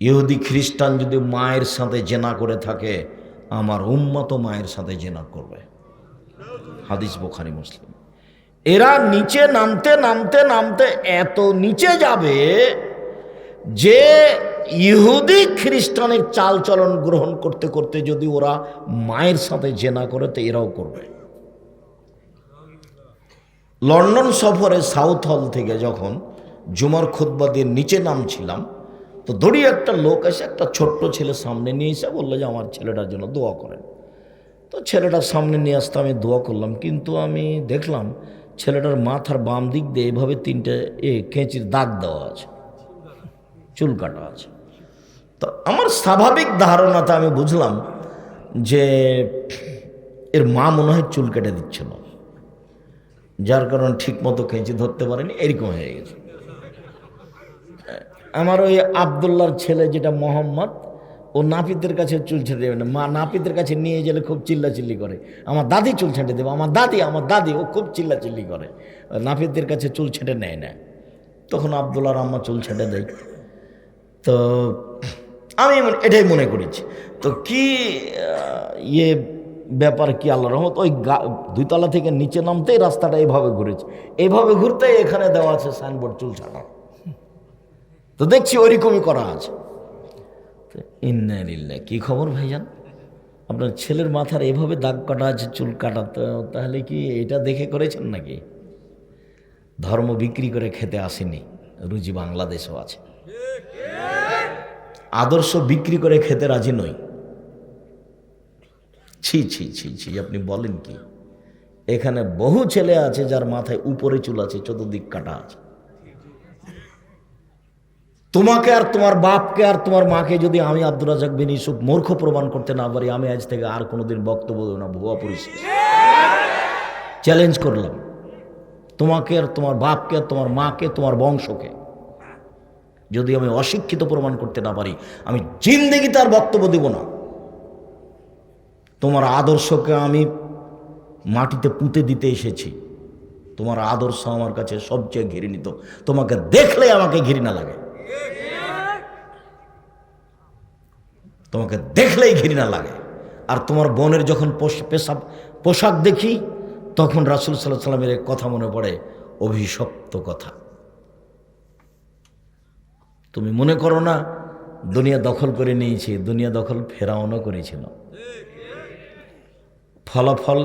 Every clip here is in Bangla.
ইহুদি খ্রিস্টান যদি মায়ের সাথে জেনা করে থাকে, আমার উম্মত মায়ের সাথে জেনা করবে। হাদিস বোখারি, মুসলিম। এরা নিচে নামতে নামতে নামতে এত নিচে যাবে যে ইহুদি খ্রিস্টানের চাল চলন গ্রহণ করতে করতে যদি ওরা মায়ের সাথে জেনা করে, তো এরাও করবে। লন্ডন সফরে সাউথ হল থেকে যখন জুমার খুদ্া দিয়ে নিচে নামছিলাম তো দড়ি একটা লোক এসে একটা ছোট্ট ছেলে সামনে নিয়ে এসে বলল যে, আমার ছেলেটার জন্য দোয়া করেন। তো ছেলেটার সামনে নিয়ে আসতে আমি দোয়া করলাম, কিন্তু আমি দেখলাম ছেলেটার মাথার বাম দিক দিয়ে এভাবে তিনটে এ কেঁচির দাগ দেওয়া আছে, চুল কাটা আছে। তো আমার স্বাভাবিক ধারণাতে আমি বুঝলাম যে এর মা মনে হয় চুল কেটে দিচ্ছে না যার কারণে ঠিক মতো কেঁচি ধরতে পারেনি, এরকম হয়ে গেছে। আমার ওই আবদুল্লার ছেলে যেটা মোহাম্মদ, ও নাপিতের কাছে চুল ছেঁটে দেবে না। মা নাপিতের কাছে নিয়ে গেলে খুব চিল্লাচিল্লি করে। আমার দাদি চুল ছেঁটে দেবে। আমার দাদি আমার দাদি, ও খুব চিল্লাচিল্লি করে। নাপিতদের কাছে চুল ছেঁটে নেয় না। তখন আবদুল্লার আম্মা চুল ছেঁটে দেয়। তো আমি এটাই মনে করেছি। তো কি ইয়ে ব্যাপার, কি আল্লাহ রহমত? ওই গা, দুইতলা থেকে নিচে নামতেই রাস্তাটা এইভাবে ঘুরেছে। এইভাবে ঘুরতেই এখানে দেওয়া আছে সাইনবোর্ড চুল ছাড়া। তো দেখছি ওইরকমই করা আছে। ইন্না কি খবর ভাইজান? আপনার ছেলের মাথার এভাবে দাগ কাটা আছে, চুল কাটা তাহলে কি এটা দেখে করেছেন নাকি? ধর্ম বিক্রি করে খেতে আসেনি, রুজি বাংলাদেশও আছে। আদর্শ বিক্রি করে খেতে রাজি নই। ছি ছি ছি ছি, আপনি বলেন কি? এখানে বহু ছেলে আছে যার মাথায় উপরে চুল আছে, চতুর্দিক কাটা আছে। তোমাকে আর তোমার বাপকে আর তোমার মাকে যদি আমি আব্দুল রাজাক বিন ইউসুফ মূর্খ প্রমাণ করতে না পারি, আমি আজ থেকে আর কোনোদিন বক্তব্য দেবো না, ভুয়া পরিস্থিতি চ্যালেঞ্জ করলাম। তোমাকে আর তোমার বাপকে আর তোমার মাকে, তোমার বংশকে যদি আমি অশিক্ষিত প্রমাণ করতে না পারি, আমি জিন্দেগি তার বক্তব্য দেব না। তোমার আদর্শকে আমি মাটিতে পুঁতে দিতে এসেছি। তোমার আদর্শ আমার কাছে সবচেয়ে ঘৃণিত। তোমাকে দেখলে আমাকে ঘৃণা লাগে। তোমাকে দেখলেই ঘৃণা লাগে। আর তোমার বোনের যখন পেশাব, পোশাক দেখি, তখন রাসুল সাল্লাহ সাল্লামের কথা মনে পড়ে অভিশপ্ত কথা। তুমি মনে করো না, দুনিয়া দখল করে নিয়েছি, দুনিয়া দখল ফেরাউনও করেছিল। ফলাফল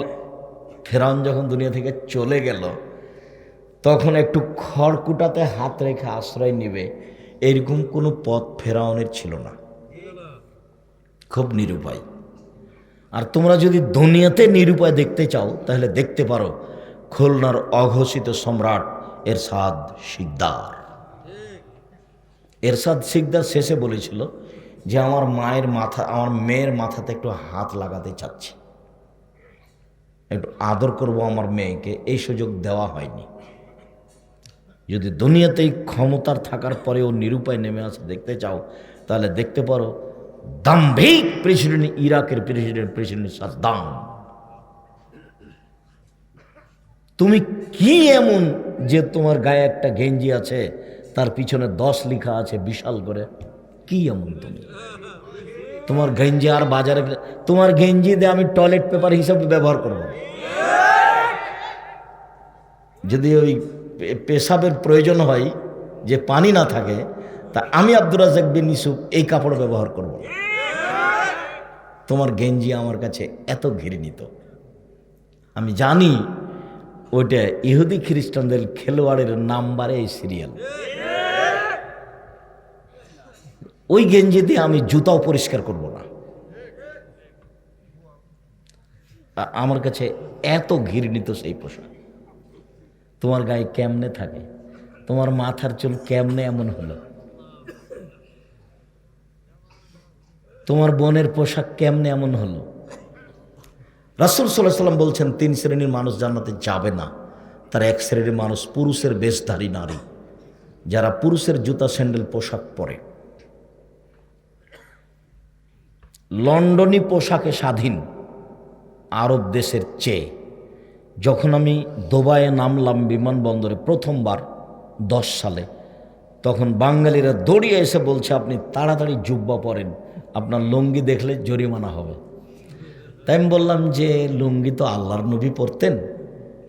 ফেরাউন যখন দুনিয়া থেকে চলে গেল, তখন একটু খড়কুটাতে হাত রেখে আশ্রয় নিবে এরকম কোনো পথ ফেরাউনের ছিল না। খুব নিরুপায়। আর তোমরা যদি দুনিয়াতে নিরুপায় দেখতে চাও, তাহলে দেখতে পারো খুলনার অঘোষিত সম্রাট এরশাদ শিকদার। এরশাদ শিকদার শেষে বলেছিল যে, আমার মায়ের মাথা, আমার মেয়ের মাথাতে একটু হাত লাগাতে চাচ্ছি। একটু আদর করব আমার মেয়েকে, এই সুযোগ দেওয়া হয়নি। যদি দুনিয়াতেই ক্ষমতার থাকার পরেও নিরুপায় নেমে আসে, দেখতে চাও, তাহলে দেখতে পারো, দাম্ভিক প্রেসিডেন্ট ইরাকের প্রেসিডেন্ট প্রেসিডেন্ট সাদ্দাম। তুমি কি এমন যে তোমার গায়ে একটা গেঞ্জি আছে, তার পিছনে দশ লিখা আছে বিশাল করে? কি এমন তুমি? তোমার গেঞ্জি আর বাজারে তোমার গেঞ্জি দিয়ে আমি টয়লেট পেপার হিসাবে ব্যবহার করব। যদি ওই পেশাবের প্রয়োজন হয় যে পানি না থাকে, তা আমি আব্দুর রাজাক বিন ইসুফ এই কাপড় ব্যবহার করব। তোমার গেঞ্জি আমার কাছে এত ঘৃণিত। আমি জানি ওইটা ইহুদি খ্রিস্টানদের খেলোয়াড়ের নাম্বারে এই সিরিয়াল। ওই গেঞ্জি দিয়ে আমি জুতাও পরিষ্কার করব না। আমার কাছে এত ঘৃণিত সেই পোশাক। তোমার গায়ে কেমনে থাকে? তোমার মাথার চুল কেমনে এমন হলো? তোমার বোনের পোশাক কেমনে এমন হলো? রাসুল সাল্লাহ সাল্লাম বলছেন, তিন শ্রেণির মানুষ জান্নাতে যাবে না। তার এক শ্রেণির মানুষ পুরুষের বেশধারী নারী, যারা পুরুষের জুতা, স্যান্ডেল, পোশাক পরে। লন্ডনী পোশাকে স্বাধীন আরব দেশের চেয়ে যখন আমি দুবাইয়ে নামলাম বিমানবন্দরে প্রথমবার দশ সালে, তখন বাঙালিরা দৌড়িয়ে এসে বলছে, আপনি তাড়াতাড়ি জুব্বা পরেন, আপনার লুঙ্গি দেখলে জরিমানা হবে। তাই আমি বললাম যে, লুঙ্গি তো আল্লাহর নবী পরতেন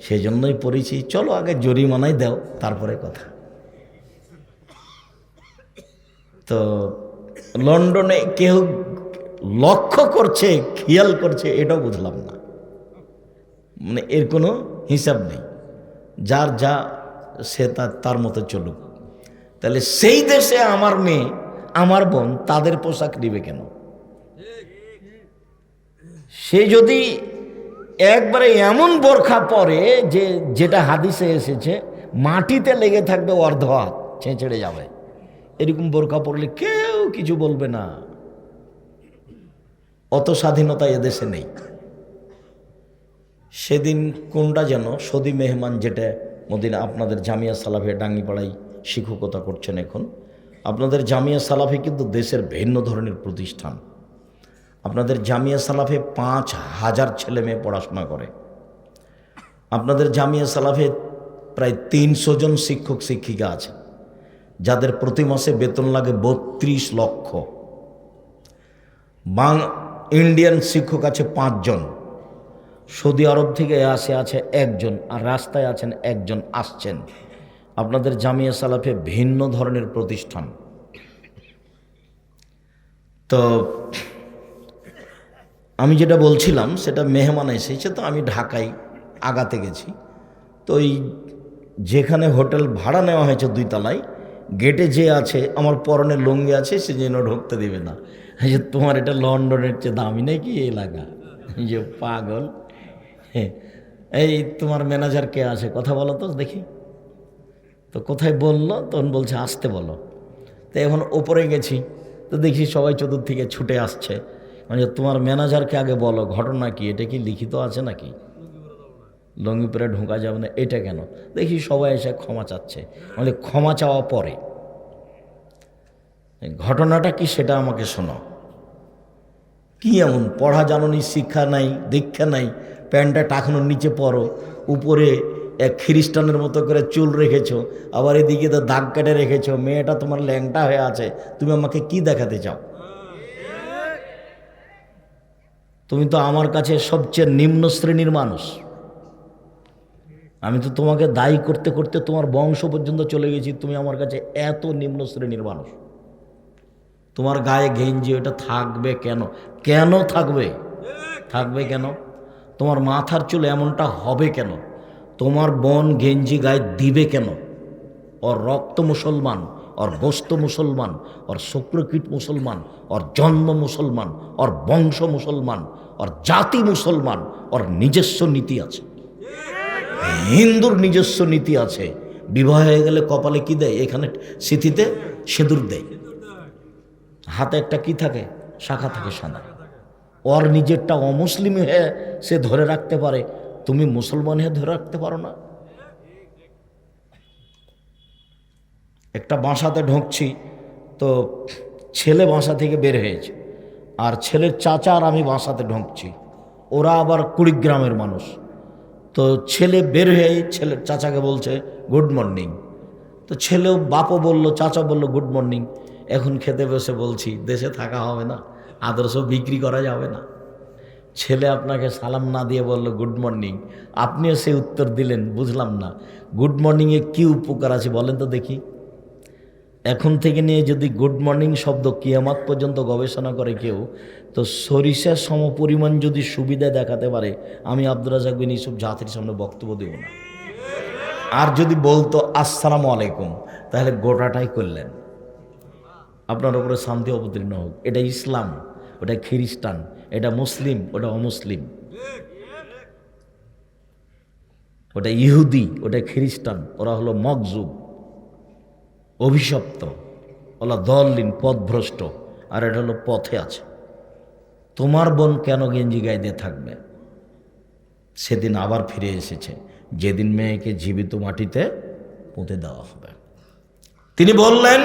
সেই জন্যই পড়েছি চলো আগে জরিমানাই দাও, তারপরে কথা। তো লন্ডনে কেউ লক্ষ্য করছে, খেয়াল করছে, এটাও বুঝলাম না। মানে এর কোনো হিসাব নেই। যার যা সে তার মতো চলুক। তাহলে সেই দেশে আমার মেয়ে, আমার বোন, তাদের পোশাক নিবে কেন? সে যদি একবারে এমন বোরখা পরে যে, যেটা হাদিসে এসেছে, মাটিতে লেগে থাকবে অর্ধ হাত ছেঁচড়ে যাবে। এরকম বোরখা পরলে কেউ কিছু বলবে না। অত স্বাধীনতা এদেশে নেই। সেদিন কোনটা যেন সদি মেহমান যেটা মদিনা আপনাদের জামিয়া সালাফে ডাঙ্গিপাড়াই শিক্ষকতা করছেন এখন। আপনাদের জামিয়া সালাফে কিন্তু দেশের ভিন্ন ধরনের প্রতিষ্ঠান। আপনাদের জামিয়া সালাফে পাঁচ হাজার ছেলে মেয়ে পড়াশোনা করে। আপনাদের জামিয়া সালাফে প্রায় তিনশো জন শিক্ষক শিক্ষিকা আছে। যাদের প্রতি মাসে বেতন লাগে বত্রিশ লক্ষ। বাং ইন্ডিয়ান শিক্ষক আছে পাঁচজন সৌদি আরব থেকে আসে, আছে একজন আর রাস্তায় আছেন একজন আসছেন। আপনাদের জামিয়া সালাফে ভিন্ন ধরনের প্রতিষ্ঠান। তো আমি যেটা বলছিলাম, সেটা মেহমান এসেছে, তো আমি ঢাকায় আগাতে গেছি। তো ওই যেখানে হোটেল ভাড়া নেওয়া হয়েছে দুই তলায় গেটে যে আছে, আমার পরনে লুঙ্গি আছে, সে যেন ঢুকতে দেবে না। যে তোমার এটা লন্ডনের চেয়ে দামি নাকি এলাকা? যে পাগল। এই তোমার ম্যানেজার কে আছে? কথা বলো তো, দেখি। তো কোথায় বলল? তখন বলছে, আসতে বলো। তো এখন ওপরে গেছি। তো দেখি সবাই চতুর্দিকে ছুটে আসছে। মানে তোমার ম্যানেজারকে আগে বলো, ঘটনা কি? এটা কি লিখিত আছে নাকি? লঙ্গি পরে ঢোকা যাবে না, এটা কেন? দেখি সবাই এসে ক্ষমা চাচ্ছে। মানে ক্ষমা চাওয়া পরে। ঘটনাটা কি সেটা আমাকে শোনো কি এমন? পড়া জাননি, শিক্ষা নাই, দীক্ষা নাই প্যান্টটা টাকানোর নিচে পরো, উপরে এক খ্রিস্টানের মতো করে চুল রেখেছো, আবার এদিকে তো দাগ কেটে রেখেছো, মেয়েটা তোমার ল্যাংটা হয়ে আছে, তুমি আমাকে কি দেখাতে চাও? তুমি তো আমার কাছে সবচেয়ে নিম্ন শ্রেণির মানুষ। আমি তো তোমাকে দায়ী করতে করতে তোমার বংশ পর্যন্ত চলে গেছি, তুমি আমার কাছে এত নিম্ন শ্রেণির মানুষ। তোমার গায়ে গেঞ্জি, ওটা থাকবে কেন? কেন থাকবে? থাকবে কেন? তোমার মাথার চুল এমনটা হবে কেন? তোমার বন গেঞ্জি গায়ে দিবে কেন? ওর রক্ত মুসলমান, ওর গোস্ত মুসলমান, ওর শুক্রকীট মুসলমান, ওর জন্ম মুসলমান, ওর বংশ মুসলমান, ওর জাতি মুসলমান, ওর নিজস্ব নীতি আছে। হিন্দুর নিজস্ব নীতি আছে। বিবাহ হয়ে গেলে কপালে কি দেয়? এখানে স্মৃতিতে সেদুর দেয়। হাতে একটা কি থাকে? শাখা থাকে সাদা। ওর নিজেরটা অমুসলিম হয়ে সে ধরে রাখতে পারে। তুমি মুসলমান হয়ে ধরে রাখতে পারো না। একটা বাসাতে ঢুকছি, তো ছেলে বাসা থেকে বের হয়েছে। আর ছেলের চাচা আর আমি বাসাতে ঢুকছি। ওরা আবার কুড়িগ্রামের মানুষ। তো ছেলে বের হয়ে ছেলের চাচাকে বলছে, গুড মর্নিং। তো ছেলেও বাপও বলল, চাচা বলল, গুড মর্নিং। এখন খেতে বসে বলছি, দেশে থাকা হবে না। আদর্শ বিক্রি করা যাবে না। ছেলে আপনাকে সালাম না দিয়ে বলল, গুড মর্নিং। আপনিও সে উত্তর দিলেন, বুঝলাম না। গুড মর্নিংয়ে কী উপকার আছে বলেন তো দেখি। এখন থেকে নিয়ে যদি গুড মর্নিং শব্দ কিয়ামাত পর্যন্ত গবেষণা করে কেউ, তো সরিষার সমপরিমাণ যদি সুবিধা দেখাতে পারে, আমি আব্দুল রাজাক বিন ইসুফ জাতির সামনে বক্তব্য দেব না। আর যদি বলতো, আসসালামু আলাইকুম, তাহলে গোটাটাই করলেন। আপনার উপরে শান্তি অবতীর্ণ হোক। এটা ইসলাম, ওটা খ্রিস্টান, এটা মুসলিম, ওটা অমুসলিম। ওটা ইহুদি, ওটা খ্রিস্টান, ওরা হলো মকজুব অভিশপ্ত ওলা দললিন পথভ্রষ্ট, আর এটা হলো পথে আছে। তোমার বোন কেন গেঞ্জি দিয়ে থাকবে? সেদিন আবার ফিরে এসেছে। যেদিন মেয়েকে জীবিত মাটিতে পুঁতে দেওয়া হবে। তিনি বললেন